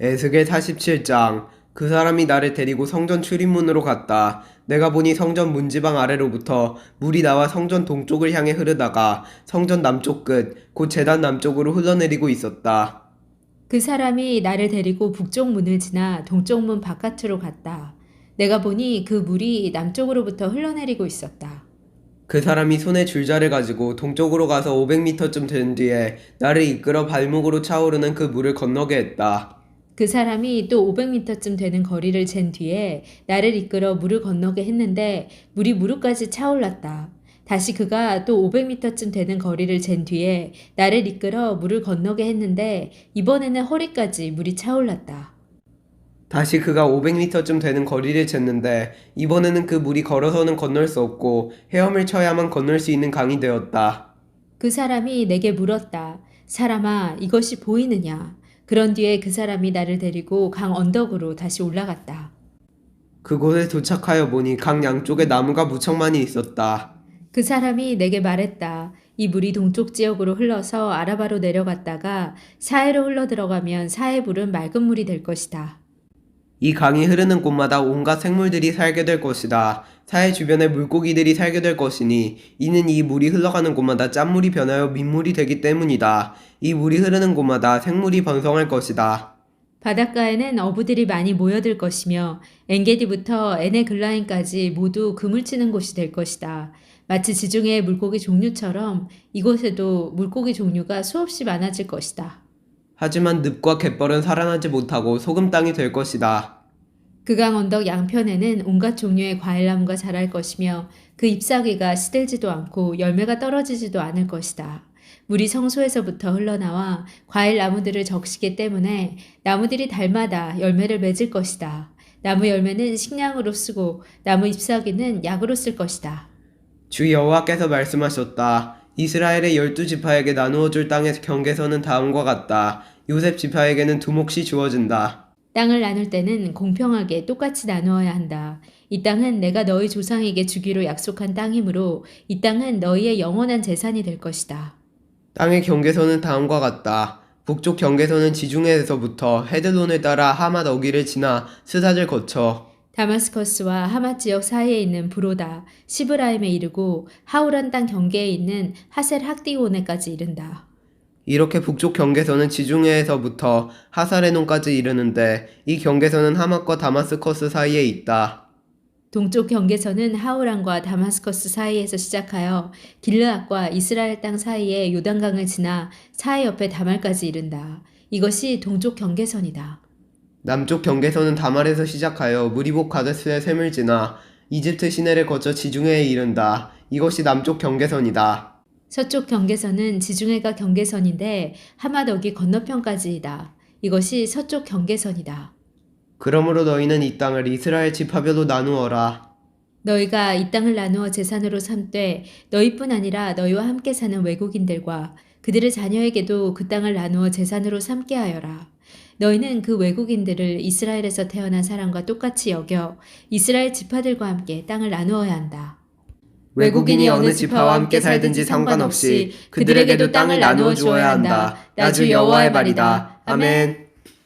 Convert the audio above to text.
에스겔 47장 그 사람이 나를 데리고 성전 출입문으로 갔다. 내가 보니 성전 문지방 아래로부터 물이 나와 성전 동쪽을 향해 흐르다가 성전 남쪽 끝, 곧 재단 남쪽으로 흘러내리고 있었다. 그 사람이 나를 데리고 북쪽 문을 지나 동쪽 문 바깥으로 갔다. 내가 보니 그 물이 남쪽으로부터 흘러내리고 있었다. 그 사람이 손에 줄자를 가지고 동쪽으로 가서 500m쯤 된 뒤에 나를 이끌어 발목으로 차오르는 그 물을 건너게 했다. 그 사람이 또 500m쯤 되는 거리를 잰 뒤에 나를 이끌어 물을 건너게 했는데 물이 무릎까지 차올랐다. 다시 그가 또 500m쯤 되는 거리를 잰 뒤에 나를 이끌어 물을 건너게 했는데 이번에는 허리까지 물이 차올랐다. 다시 그가 500m쯤 되는 거리를 쟀는데 이번에는 그 물이 걸어서는 건널 수 없고 헤엄을 쳐야만 건널 수 있는 강이 되었다. 그 사람이 내게 물었다. 사람아, 이것이 보이느냐? 그런 뒤에 그 사람이 나를 데리고 강 언덕으로 다시 올라갔다. 그곳에 도착하여 보니 강 양쪽에 나무가 무척 많이 있었다. 그 사람이 내게 말했다. 이 물이 동쪽 지역으로 흘러서 아라바로 내려갔다가 사해로 흘러 들어가면 사해 물은 맑은 물이 될 것이다. 이 강이 흐르는 곳마다 온갖 생물들이 살게 될 것이다. 사해 주변에 물고기들이 살게 될 것이니 이는 이 물이 흘러가는 곳마다 짠물이 변하여 민물이 되기 때문이다. 이 물이 흐르는 곳마다 생물이 번성할 것이다. 바닷가에는 어부들이 많이 모여들 것이며 엔게디부터 에네글라인까지 모두 그물 치는 곳이 될 것이다. 마치 지중해의 물고기 종류처럼 이곳에도 물고기 종류가 수없이 많아질 것이다. 하지만 늪과 갯벌은 살아나지 못하고 소금 땅이 될 것이다. 그강 언덕 양편에는 온갖 종류의 과일나무가 자랄 것이며 그 잎사귀가 시들지도 않고 열매가 떨어지지도 않을 것이다. 물이 성소에서부터 흘러나와 과일나무들을 적시기 때문에 나무들이 달마다 열매를 맺을 것이다. 나무 열매는 식량으로 쓰고 나무 잎사귀는 약으로 쓸 것이다. 주 여호와께서 말씀하셨다. 이스라엘의 열두 지파에게 나누어 줄 땅의 경계선은 다음과 같다. 요셉 지파에게는 두 몫이 주어진다. 땅을 나눌 때는 공평하게 똑같이 나누어야 한다. 이 땅은 내가 너희 조상에게 주기로 약속한 땅이므로 이 땅은 너희의 영원한 재산이 될 것이다. 땅의 경계선은 다음과 같다. 북쪽 경계선은 지중해에서부터 헤드론을 따라 하맛 어기를 지나 스사를 거쳐 다마스커스와 하맛 지역 사이에 있는 브로다, 시브라임에 이르고 하우란 땅 경계에 있는 하셀 학디온에까지 이른다. 이렇게 북쪽 경계선은 지중해에서부터 하사레논까지 이르는데 이 경계선은 하맛과 다마스커스 사이에 있다. 동쪽 경계선은 하우란과 다마스커스 사이에서 시작하여 길르앗과 이스라엘 땅 사이에 요단강을 지나 사해 옆에 다말까지 이른다. 이것이 동쪽 경계선이다. 남쪽 경계선은 다말에서 시작하여 무리복 가데스의 샘을 지나 이집트 시내를 거쳐 지중해에 이른다. 이것이 남쪽 경계선이다. 서쪽 경계선은 지중해가 경계선인데 하마덕이 건너편까지이다. 이것이 서쪽 경계선이다. 그러므로 너희는 이 땅을 이스라엘 지파별로 나누어라. 너희가 이 땅을 나누어 재산으로 삼되 너희뿐 아니라 너희와 함께 사는 외국인들과 그들의 자녀에게도 그 땅을 나누어 재산으로 삼게 하여라. 너희는 그 외국인들을 이스라엘에서 태어난 사람과 똑같이 여겨 이스라엘 지파들과 함께 땅을 나누어야 한다. 외국인이 어느 지파와 함께 살든지 상관없이 그들에게도 땅을 나누어 주어야 한다. 나주 여호와의 말이다. 아멘.